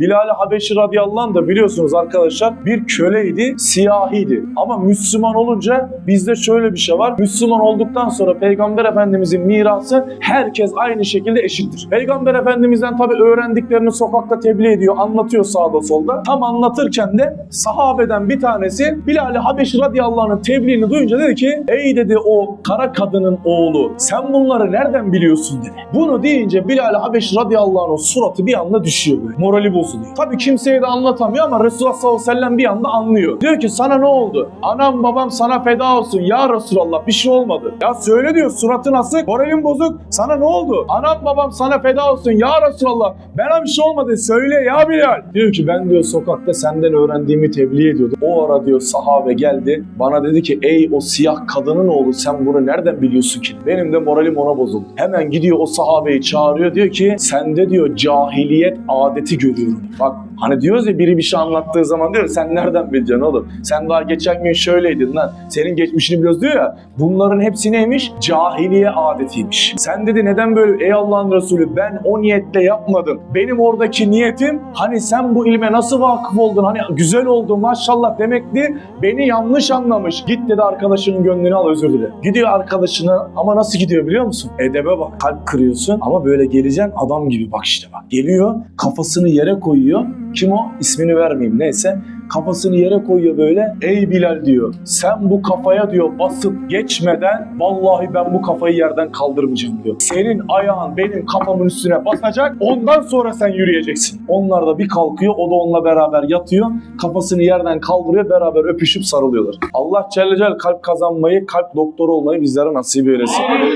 Bilal Habeşi radıyallahu anh da biliyorsunuz arkadaşlar bir köleydi, siyahiydi. Ama Müslüman olunca bizde şöyle bir şey var. Müslüman olduktan sonra Peygamber Efendimizin mirası herkes aynı şekilde eşittir. Peygamber Efendimizden tabii öğrendiklerini sokakta tebliğ ediyor, anlatıyor sağda solda. Tam anlatırken de sahabeden bir tanesi Bilal Habeşi radıyallahu anh'ın tebliğini duyunca dedi ki ey dedi o kara kadının oğlu sen bunları nereden biliyorsun dedi. Bunu deyince Bilal Habeşi radıyallahu anh'ın suratı bir anda düşüyor. Morali bozuluyor. Tabii kimseye de anlatamıyor ama Resulullah sallallahu aleyhi ve sellem bir anda anlıyor. Diyor ki sana ne oldu? Anam babam sana feda olsun ya Resulallah bir şey olmadı. Ya söyle diyor suratın asık, moralin bozuk. Sana ne oldu? Anam babam sana feda olsun ya Resulallah. Bana bir şey olmadı söyle ya Bilal. Diyor ki ben diyor sokakta senden öğrendiğimi tebliğ ediyordum. O ara diyor sahabe geldi. Bana dedi ki ey o siyah kadının oğlu sen bunu nereden biliyorsun ki? Benim de moralim ona bozuldu. Hemen gidiyor o sahabeyi çağırıyor diyor ki sende diyor cahiliyet adeti görüyorum. Bak hani diyoruz ya biri bir şey anlattığı zaman diyor sen nereden bileceksin oğlum? Sen daha geçen gün şöyleydin lan. Senin geçmişini biliyoruz diyor ya. Bunların hepsi neymiş? Cahiliye adetiymiş. Sen dedi neden böyle ey Allah'ın Resulü ben o niyetle yapmadım. Benim oradaki niyetim hani sen bu ilme nasıl vakıf oldun? Hani güzel oldu maşallah demekti. Beni yanlış anlamış. Git dedi arkadaşının gönlünü al özür dile. Gidiyor arkadaşına ama nasıl gidiyor biliyor musun? Edebe bak. Kalp kırıyorsun ama böyle geleceksin adam gibi bak işte bak. Geliyor kafasını yere koyuyor. Kim o? İsmini vermeyeyim neyse. Kafasını yere koyuyor böyle. Ey Bilal diyor. Sen bu kafaya diyor basıp geçmeden vallahi ben bu kafayı yerden kaldırmayacağım diyor. Senin ayağın benim kafamın üstüne basacak. Ondan sonra sen yürüyeceksin. Onlar da bir kalkıyor. O da onunla beraber yatıyor. Kafasını yerden kaldırıyor. Beraber öpüşüp sarılıyorlar. Allah Celle Celle kalp kazanmayı, kalp doktoru olmayı bizlere nasip eylesin.